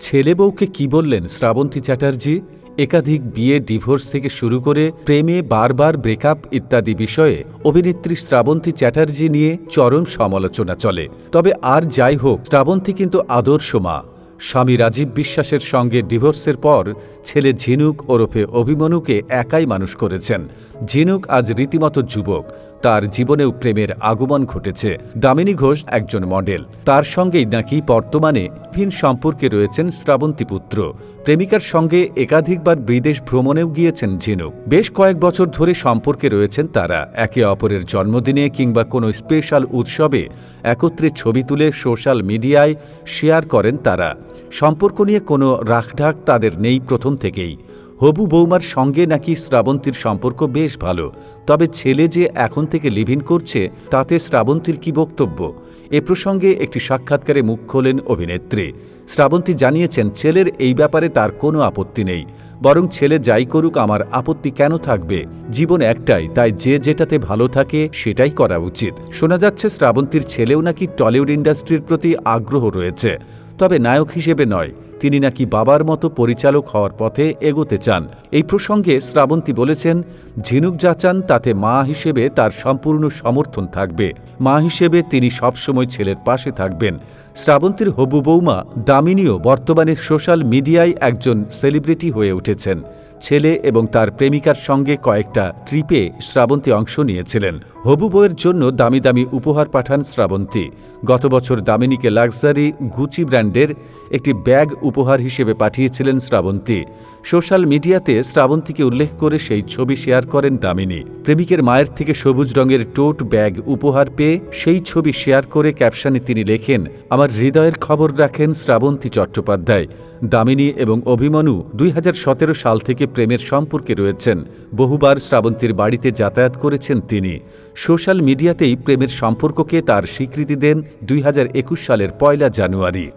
ছেলে বউকে কি বললেন শ্রাবন্তী চ্যাটার্জি? একাধিক বিয়ে, ডিভোর্স থেকে শুরু করে প্রেমে বারবার ব্রেকআপ ইত্যাদি বিষয়ে অভিনেত্রী শ্রাবন্তী চ্যাটার্জি নিয়ে চরম সমালোচনা চলে। তবে আর যাই হোক, শ্রাবন্তী কিন্তু আদর্শ মা। স্বামী রাজীব বিশ্বাসের সঙ্গে ডিভোর্সের পর ছেলে ঝিনুক ওরফে অভিমনুকে একাই মানুষ করেছেন। ঝিনুক আজ রীতিমতো যুবক। তার জীবনেও প্রেমের আগমন ঘটেছে। দামিনী ঘোষ একজন মডেল। তার সঙ্গেই নাকি বর্তমানে ভিন সম্পর্কে রয়েছেন শ্রাবন্তী পুত্র। প্রেমিকার সঙ্গে একাধিকবার বিদেশ ভ্রমণেও গিয়েছেন ঝিনুক। বেশ কয়েক বছর ধরে সম্পর্কে রয়েছেন তারা। একে অপরের জন্মদিনে কিংবা কোনো স্পেশাল উৎসবে একত্রে ছবি তুলে সোশ্যাল মিডিয়ায় শেয়ার করেন তারা। সম্পর্ক নিয়ে কোনো রাখঢাক তাদের নেই প্রথম থেকেই। হবু বৌমার সঙ্গে নাকি শ্রাবন্তীর সম্পর্ক বেশ ভালো, তবে ছেলে যে এখন থেকে লিভিন করছে, তাতে শ্রাবন্তীর কি বক্তব্য? এ প্রসঙ্গে একটি সাক্ষাৎকারে মুখ খোলেন অভিনেত্রী। শ্রাবন্তী জানিয়েছেন, ছেলের এই ব্যাপারে তার কোনো আপত্তি নেই। বরং ছেলে যাই করুক, আমার আপত্তি কেন থাকবে? জীবন একটাই, তাই যে যেটাতে ভালো থাকে, সেটাই করা উচিত। শোনা যাচ্ছে, শ্রাবন্তীর ছেলেও নাকি টলিউড ইন্ডাস্ট্রির প্রতি আগ্রহ রয়েছে। তবে নায়ক হিসেবে নয়, তিনি নাকি বাবার মতো পরিচালক হওয়ার পথে এগোতে চান। এই প্রসঙ্গে শ্রাবন্তী বলেছেন, ঝিনুক যা চান তাতে মা হিসেবে তার সম্পূর্ণ সমর্থন থাকবে। মা হিসেবে তিনি সবসময় ছেলের পাশে থাকবেন। শ্রাবন্তীর হবু বৌমা দামিনীও বর্তমানে সোশ্যাল মিডিয়ায় একজন সেলিব্রিটি হয়ে উঠেছেন। ছেলে এবং তার প্রেমিকার সঙ্গে কয়েকটা ট্রিপে শ্রাবন্তী অংশ নিয়েছিলেন। হবু বইয়ের জন্য দামি দামি উপহার পাঠান শ্রাবন্তী। গত বছর দামিনীকে লাক্সারি গুচি ব্র্যান্ডের একটি ব্যাগ উপহার হিসেবে পাঠিয়েছিলেন শ্রাবন্তী। সোশ্যাল মিডিয়াতে শ্রাবন্তীকে উল্লেখ করে সেই ছবি শেয়ার করেন দামিনী। প্রেমিকের মায়ের থেকে সবুজ রঙের টোট ব্যাগ উপহার পেয়ে সেই ছবি শেয়ার করে ক্যাপশনে তিনি লেখেন, আমার হৃদয়ের খবর রাখেন শ্রাবন্তী চট্টোপাধ্যায়। দামিনী এবং অভিমন্যু দুই সাল থেকে প্রেমের সম্পর্কে রয়েছেন। বহুবার শ্রাবন্তীর বাড়িতে যাতায়াত করেছেন তিনি। সোশ্যাল মিডিয়াতেই প্রেমের সম্পর্ককে তার স্বীকৃতি দেন দুই হাজার একুশ সালের পয়লা জানুয়ারি।